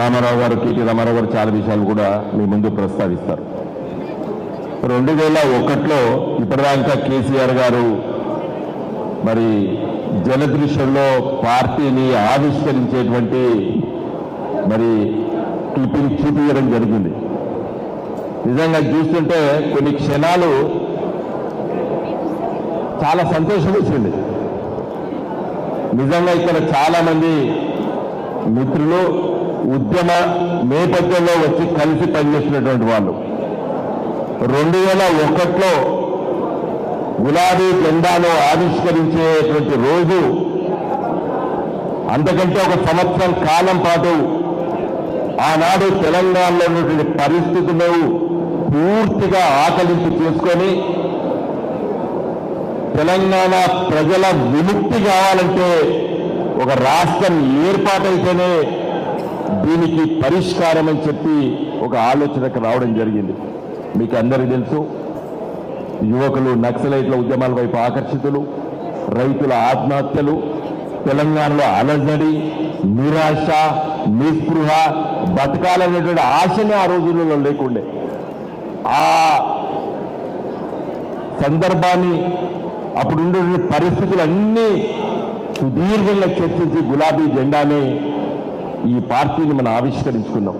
రామారావు గారు కేటీ రామారావు గారు చాలా విషయాలు కూడా మీ ముందు ప్రస్తావిస్తారు. రెండు వేల ఒకటిలో ఇప్పటిదాకా కేసీఆర్ గారు మరి జనదృశ్యంలో పార్టీని ఆవిష్కరించేటువంటి మరి క్లిప్పింగ్ చూపించడం జరిగింది. నిజంగా చూస్తుంటే కొన్ని క్షణాలు చాలా సంతోషం వచ్చింది నిజంగా ఇక్కడ చాలామంది మిత్రులు ఉద్యమ నేపథ్యంలో వచ్చి కలిసి పనిచేసినటువంటి వాళ్ళు. రెండు వేల ఒకటిలో గులాబీ జెండాను ఆవిష్కరించేటువంటి రోజు అంతకంటే ఒక సంవత్సరం కాలం పాటు ఆనాడు తెలంగాణలో ఉన్నటువంటి పరిస్థితులు పూర్తిగా ఆకలింపు చేసుకొని తెలంగాణ ప్రజల విముక్తి కావాలంటే ఒక రాష్ట్రం ఏర్పాటైతేనే దీనికి పరిష్కారం అని చెప్పి ఒక ఆలోచనకు రావడం జరిగింది. మీకు అందరికీ తెలుసు యువకులు నక్సలైట్ల ఉద్యమాల వైపు ఆకర్షితులు రైతుల ఆత్మహత్యలు తెలంగాణలో అలజడి నిరాశ నిస్పృహ బతకాలనేటువంటి ఆశనే ఆ రోజులలో లేకుండే. ఆ సందర్భాన్ని అప్పుడు ఉండే పరిస్థితులన్నీ సుదీర్ఘంగా చర్చించి గులాబీ జెండాని ఈ పార్టీని మనం ఆవిష్కరించుకున్నాం.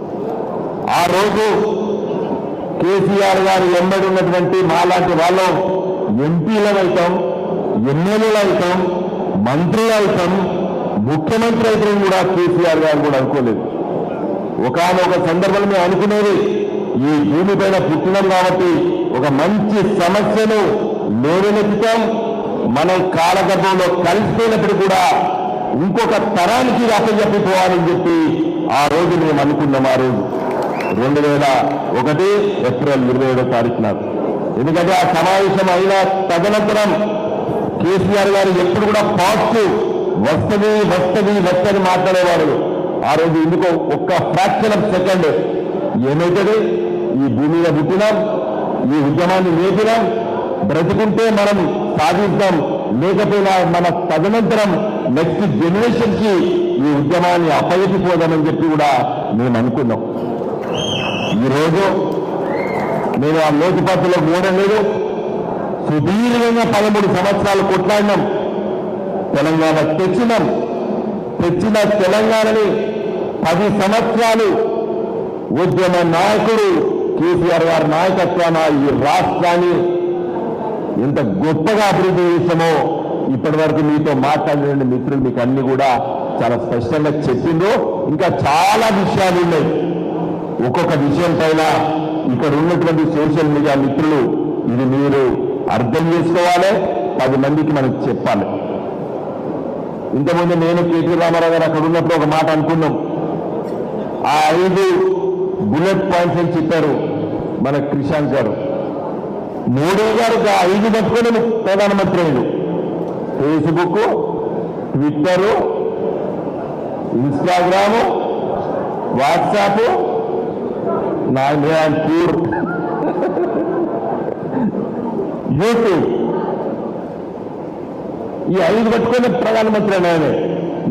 ఆ రోజు కేసీఆర్ గారు ఎంబడి ఉన్నటువంటి మాలాంటి వాళ్ళం ఎంపీలను అవుతాం ఎమ్మెల్యేలు అవుతాం మంత్రులు అవుతాం ముఖ్యమంత్రి అయితే కూడా కేసీఆర్ గారు కూడా అనుకోలేదు. ఒకనొక సందర్భంలో మేము అనుకునేది ఈ భూమిపైన పుట్టినాం కాబట్టి ఒక మంచి సమస్యను లేవనెత్తుతాం మనం కాలగర్భంలో కలిసిపోయినప్పుడు కూడా ఇంకొక తరానికి అప్పచెప్పిపోవాలని చెప్పి ఆ రోజు మేము అనుకున్నాం ఆ రోజు. రెండు వేల ఒకటి ఏప్రిల్ ఇరవై ఏడో తారీఖు ఎందుకంటే ఆ సమావేశం అయిన తదనంతరం కేసీఆర్ గారు ఎప్పుడు కూడా పాజిటివ్ వస్తుంది వస్తుంది వస్తుంది మాట్లాడేవాడు ఆ రోజు ఎందుకో ఒక్క ఫ్రాక్షన్ ఆఫ్ సెకండ్ ఏమైతుంది? ఈ భూమి మీద పుట్టినాం ఈ ఉద్యమాన్ని నేపినాం బ్రతుకుంటే మనం సాధిద్దాం లేకపోయినా మన తదనంతరం నెక్స్ట్ జనరేషన్కి ఈ ఉద్యమాన్ని అప్పగించిపోదామని చెప్పి కూడా మేము అనుకున్నాం. ఈరోజు నేను ఆ లోతుపాతులో మూడం లేదు సుదీర్ఘంగా పదమూడు సంవత్సరాలు కొట్లాడినాం. తెలంగాణ తెచ్చినాం. తెచ్చిన తెలంగాణని పది సంవత్సరాలు ఉద్యమ నాయకుడు కేసీఆర్ గారి నాయకత్వాన ఈ రాష్ట్రాన్ని ఎంత గొప్పగా అభివృద్ధి చేశామో ఇప్పటి వరకు మీతో మాట్లాడిన మిత్రులు మీకు అన్ని కూడా చాలా స్పష్టంగా చెప్పిందో ఇంకా చాలా విషయాలు ఉన్నాయి. ఒక్కొక్క విషయం పైన ఇక్కడ ఉన్నటువంటి సోషల్ మీడియా మిత్రులు ఇది మీరు అర్థం చేసుకోవాలి పది మందికి మనం చెప్పాలి. ఇంతకుముందు నేను కేటీ రామారావు గారు అక్కడ ఉన్నప్పుడు ఒక మాట అనుకున్నాం. ఆ ఐదు బుల్లెట్ పాయింట్స్ అని చెప్పారు మన క్రిషాంత్ గారు. మోడీ గారు ఐదు పట్టుకొని ప్రధానమంత్రి అయ్యాడు ఫేస్బుక్ ట్విట్టరు ఇన్స్టాగ్రాము వాట్సాప్ నా యూట్యూబ్. ఈ ఐదు పట్టుకొని ప్రధానమంత్రి ఆయన.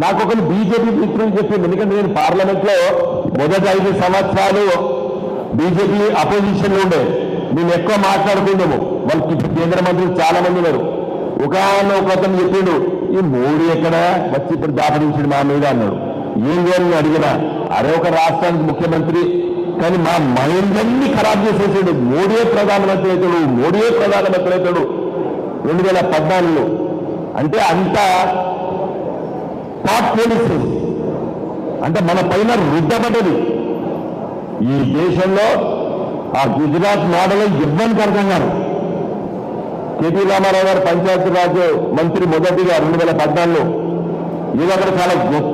నాకు ఒకరు బీజేపీ మిత్రులు చెప్పింది ఎందుకంటే నేను పార్లమెంట్లో మొదటి ఐదు సంవత్సరాలు బీజేపీ అపోజిషన్లో ఉండే. నేను ఎక్కువ మాట్లాడుకుందాము వాళ్ళు కేంద్ర మంత్రులు చాలా మంది ఉన్నారు. ఒకనొక ఒక అతను చెప్పిండు ఈ మోడీ ఎక్కడ? వచ్చి ఇప్పుడు దాపరించాడు మా మీద అన్నాడు. ఏం చేయాలని అడిగినా అరే ఒక రాష్ట్రానికి ముఖ్యమంత్రి కానీ మా మైండ్ అన్ని ఖరాబ్ చేసేసాడు. మోడీయే ప్రధానమంత్రి అవుతాడు మోడీయే ప్రధానమంత్రి అవుతాడు. రెండు వేల పద్నాలుగులో. అంటే అంత టాప్ పోలీసు. అంటే మన పైన రుద్దపడ్డది ఈ దేశంలో ఆ గుజరాత్ మోడల్ ఇబ్బంది అర్థం కాదు కేటీ రామారావు గారు పంచాయతీరాజ్ మంత్రి మొదటిగా రెండు వేల పద్నాలుగులో. ఇది అక్కడ చాలా గొప్ప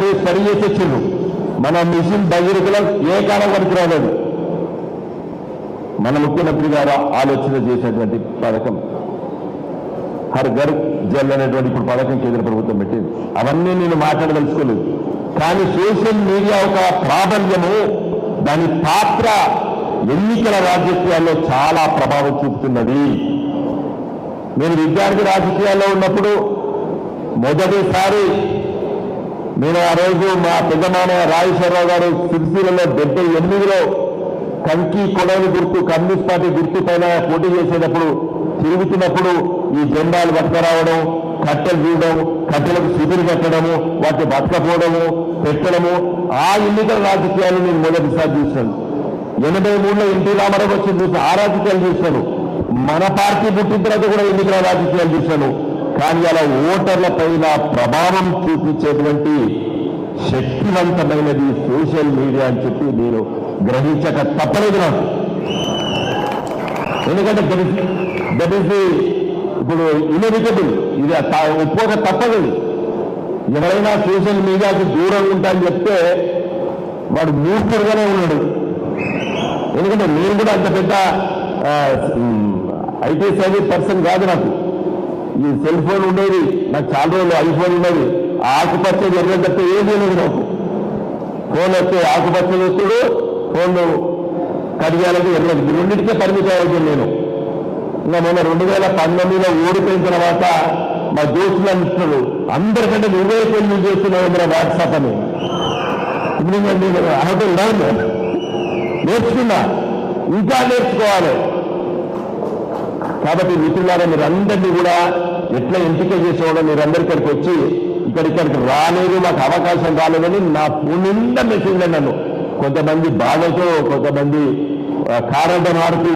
పోయి సరి చేసి వచ్చిండ్రు. మన మిషన్ భగీరథలో ఏ కాలం వరకు రాలేదు. మన ముఖ్యమంత్రి గారు ఆలోచన చేసేటువంటి పథకం హర్ ఘర్ జల్ అనేటువంటి ఇప్పుడు పథకం కేంద్ర ప్రభుత్వం పెట్టింది. అవన్నీ నేను మాట్లాడదలుచుకోలేదు. కానీ సోషల్ మీడియా ఒక ప్రాబల్యము దాని పాత్ర ఎన్నికల రాజకీయాల్లో చాలా ప్రభావం చూపుతున్నది. నేను విద్యార్థి రాజకీయాల్లో ఉన్నప్పుడు మొదటిసారి నేను ఆ రోజు మా పెద్దమామ రాజేశ్వరరావు గారు సిరిసిలలో డెబ్బై ఎనిమిదిలో కంకి కొడవలి గుర్తు కమ్యూనిస్ట్ పార్టీ గుర్తు పైన పోటీ చేసేటప్పుడు తిరుగుతున్నప్పుడు ఈ జెండాలు పట్టుకురావడం కట్టెలు చూడడం కట్టెలకు శిబిరి కట్టడము వాటిని బతకపోవడము పెట్టడము ఆ ఎన్నికల రాజకీయాలు నేను మొదటిసారి చూశాను. ఎనభై మూడులో ఎన్టీ రామారావు వచ్చి చూసి ఆ రాజకీయాలు చూశాను మన పార్టీ పుట్టిన తర్వాత కూడా ఎన్నికల రాజకీయాలు చూశాను కానీ అలా ఓటర్ల పైన ప్రభావం చూపించేటువంటి శక్తివంతమైనది సోషల్ మీడియా అని చెప్పి నేను గ్రహించక తప్పలేదు నాకు. ఎందుకంటే దట్ ఈస్ ఇప్పుడు ఇన్ఎవిటబుల్ ఇది ఒప్పుక తప్పదు. ఎవరైనా సోషల్ మీడియాకి దూరంగా ఉంటాయని చెప్తే వాడు మూర్ఖుడుగానే ఉన్నాడు. ఎందుకంటే నేను కూడా అంత పెద్ద ఐటీ సర్వీస్ పర్సన్ కాదు నాకు. ఈ సెల్ ఫోన్ ఉండేది నాకు చాలా రోజులు ఐఫోన్ ఉండేది. ఆకుపచ్చ ఎర్ర తప్ప ఏది లేదు నాకు. ఫోన్ వస్తే ఆకుపచ్చ వస్తుడు ఫోన్ కడిగాలకి ఎర్రది ఈ రెండింటికే పరిమితం అవుతుంది నేను. ఇంకా మొన్న రెండు వేల పంతొమ్మిదిలో ఓడిపోయిన తర్వాత మా దోస్తులు అంటున్నారు అందరికంటే నువ్వే పెళ్ళి చేస్తున్నావు మన వాట్సాప్ అని. ఇప్పుడు నేను నేను అర్హత నేర్చుకున్నా ఇంకా నేర్చుకోవాలి. కాబట్టి మిత్రులారా మీరందరినీ కూడా ఎట్లా ఎంపిక చేసేవాడో మీరు అందరి ఇక్కడికి వచ్చి ఇక్కడ ఇక్కడికి రాలేదు మాకు అవకాశం రాలేదని నా ఫోన్ నిండా నన్ను. కొంతమంది బాధతో కొంతమంది కారణం ఆడుతూ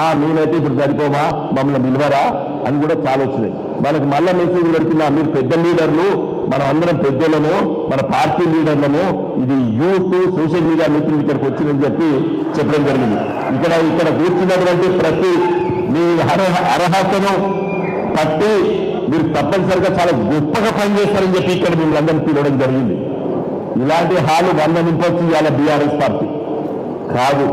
ఆ నేనైతే ఇప్పుడు సరిపోమా? మమ్మల్ని నిలవరా అని కూడా చాలా వచ్చినాయి. మనకు మళ్ళీ మెసేజ్ పెడుతున్నా మీరు పెద్ద లీడర్లు మనం అందరం పెద్దలము మన పార్టీ లీడర్లము ఇది యూత్ సోషల్ మీడియా మిత్రులు ఇక్కడికి వచ్చిందని చెప్పి చెప్పడం జరిగింది. ఇక్కడ ఇక్కడ కూర్చున్నటువంటి ప్రతి మీ అర్హ అర్హతను పట్టి మీరు తప్పనిసరిగా చాలా గొప్పగా పనిచేస్తారని చెప్పి ఇక్కడ మిమ్మల్ని అందరినీ పిలవడం జరిగింది. ఇలాంటి హాలు వంద నింపొచ్చు ఇవాళ బీఆర్ఎస్ పార్టీ. కాదు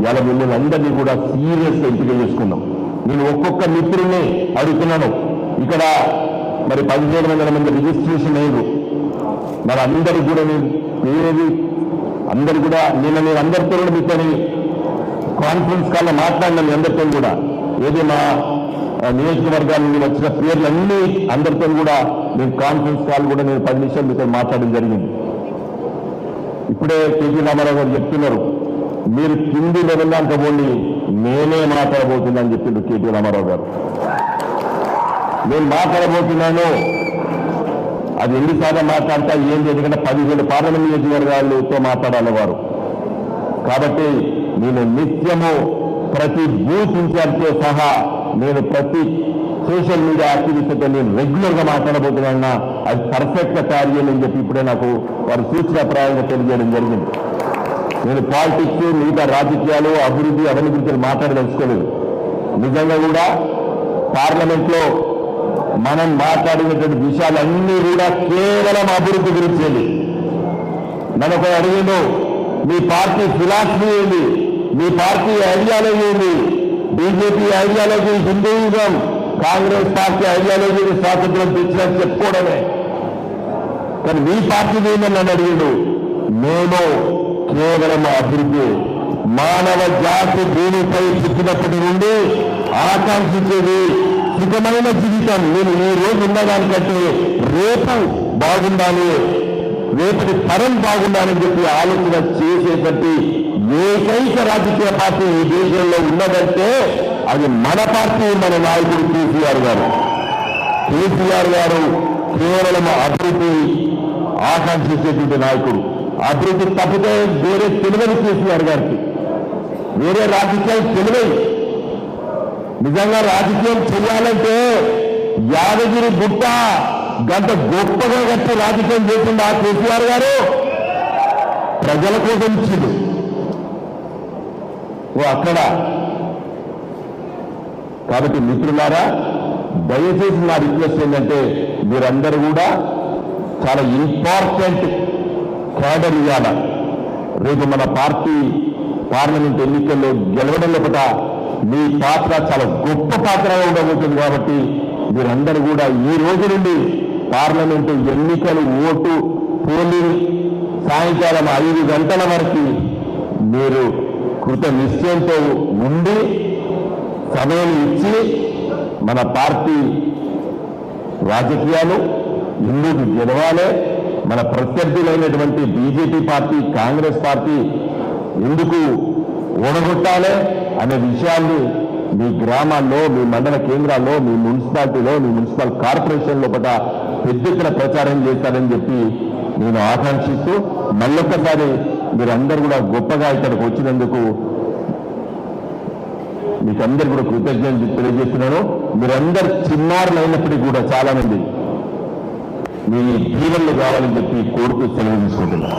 ఇవాళ మిమ్మల్ని అందరినీ కూడా సీరియస్గా ఎంపిక చేసుకున్నాం నేను ఒక్కొక్క మిత్రుల్ని అడుగుతున్నాను. ఇక్కడ మరి పదిహేడు వందల మంది రిజిస్ట్రేషన్ అయ్యారు. మరి అందరికి కూడా నేను అందరు కూడా నిన్న నేను అందరితో కూడా మీతోని కాన్ఫరెన్స్ కాల్లో మాట్లాడినా మీ అందరితో కూడా. ఏది మా ఆ, నియోజకవర్గాల వచ్చిన పేర్లన్నీ అందరితో కూడా నేను కాన్ఫరెన్స్ కాల్ కూడా నేను పది నిమిషాలు మీతో మాట్లాడడం జరిగింది. ఇప్పుడే కేజీ రామారావు గారు చెప్తున్నారు మీరు కింది లెవెల్ దాకా పోండి నేనే మాట్లాడబోతుందని చెప్పిండు కేటీ రామారావు గారు. నేను మాట్లాడబోతున్నాను. అది ఎన్నిసార్లు మాట్లాడతా ఏంటి? ఎందుకంటే పదిహేడు పార్లమెంట్ నియోజకవర్గాలతో మాట్లాడాలి వారు. కాబట్టి నేను నిత్యము ప్రతి బూత్ ఇన్ఛార్జ్తో సహా నేను ప్రతి సోషల్ మీడియా యాక్టివిస్ట్తో నేను రెగ్యులర్గా మాట్లాడబోతున్నా అది పర్ఫెక్ట్గా తయారు చేయాలని చెప్పి ఇప్పుడే నాకు వారు సూచనాప్రాయంగా తెలియజేయడం జరిగింది. నేను పాలిటిక్స్ మిగతా రాజకీయాలు అభివృద్ధి అవన్నీ గురించి మాట్లాడదలుచుకోలేదు. నిజంగా కూడా పార్లమెంట్లో మనం మాట్లాడినటువంటి విషయాలన్నీ కూడా కేవలం అభివృద్ధి గురించేది మనకు ఒక అడిగిండు మీ పార్టీ ఫిలాసఫీ ఏంది? మీ పార్టీ ఐడియాలజీ ఏంది? BJP ideology Hinduism Congress party ఐడియాలజీని స్వాతంత్రం తెచ్చినట్టు చెప్పుకోవడమే. కానీ మీ పార్టీ ఏందని నన్ను అడిగిండు? మేము కేవలం అభివృద్ధి. మానవ జాతి భూమిపై చిక్కినప్పటి నుండి ఆకాంక్షించేది సుఖమైన జీవితం. నేను ఈ రోజు ఉన్నదానికంటే రేపు బాగుండాలి. రేపటి తరం బాగుండాలని చెప్పి ఆలోచన చేసేటట్టు ఏకైక రాజకీయ పార్టీ ఈ దేశంలో ఉన్నదంటే అది మన పార్టీ మన నాయకుడు కేసీఆర్ గారు. కేసీఆర్ గారు కేవలం అభివృద్ధి ఆకాంక్షించేటువంటి నాయకుడు. అభివృద్ధి తప్పితే వేరే తెలివని కేసీఆర్ గారికి. వేరే రాజకీయాలు తెలివై నిజంగా రాజకీయం చేయాలంటే యాదగిరి గుట్ట గంట గొప్పగా కట్టి రాజకీయం చేసింది ఆ కేసీఆర్ గారు. ప్రజల కోసం ఇచ్చింది. ఓ అక్కడ. కాబట్టి మిత్రులారా దయచేసి నా రిక్వెస్ట్ ఏంటంటే మీరందరూ కూడా చాలా ఇంపార్టెంట్ క్యాడర్ ఇవ్వాల. రేపు మన పార్టీ పార్లమెంట్ ఎన్నికల్లో గెలవడం లోపల మీ పాత్ర చాలా గొప్ప పాత్రగా ఉండబోతుంది కాబట్టి మీరందరూ కూడా ఈ రోజు నుండి పార్లమెంటు ఎన్నికలు ఓటు పోలింగ్ సాయంకాలం ఐదు గంటల వరకు మీరు కృత నిశ్చయంతో ఉండి సమయం ఇచ్చి మన పార్టీ రాజకీయాలు ఎందుకు గెలవాలి. మన ప్రత్యర్థులైనటువంటి బీజేపీ పార్టీ కాంగ్రెస్ పార్టీ ఎందుకు ఓడగొట్టాలి? అనే విషయాన్ని మీ గ్రామాల్లో మీ మండల కేంద్రాల్లో మీ మున్సిపాలిటీలో మీ మున్సిపల్ కార్పొరేషన్ లోపల పెద్ద ఎత్తున ప్రచారం చేస్తారని చెప్పి నేను ఆకాంక్షిస్తూ మళ్ళొక్కసారి మీరందరూ కూడా గొప్పగా ఇక్కడికి వచ్చినందుకు మీకు అందరు కూడా కృతజ్ఞతలు తెలియజేస్తున్నాను. మీరందరు చిన్నారులు అయినప్పటికీ కూడా చాలా మంది మీ దీవెనలు కావాలని చెప్పి కోరుకు సెలవు తీసుకుంటున్నాను.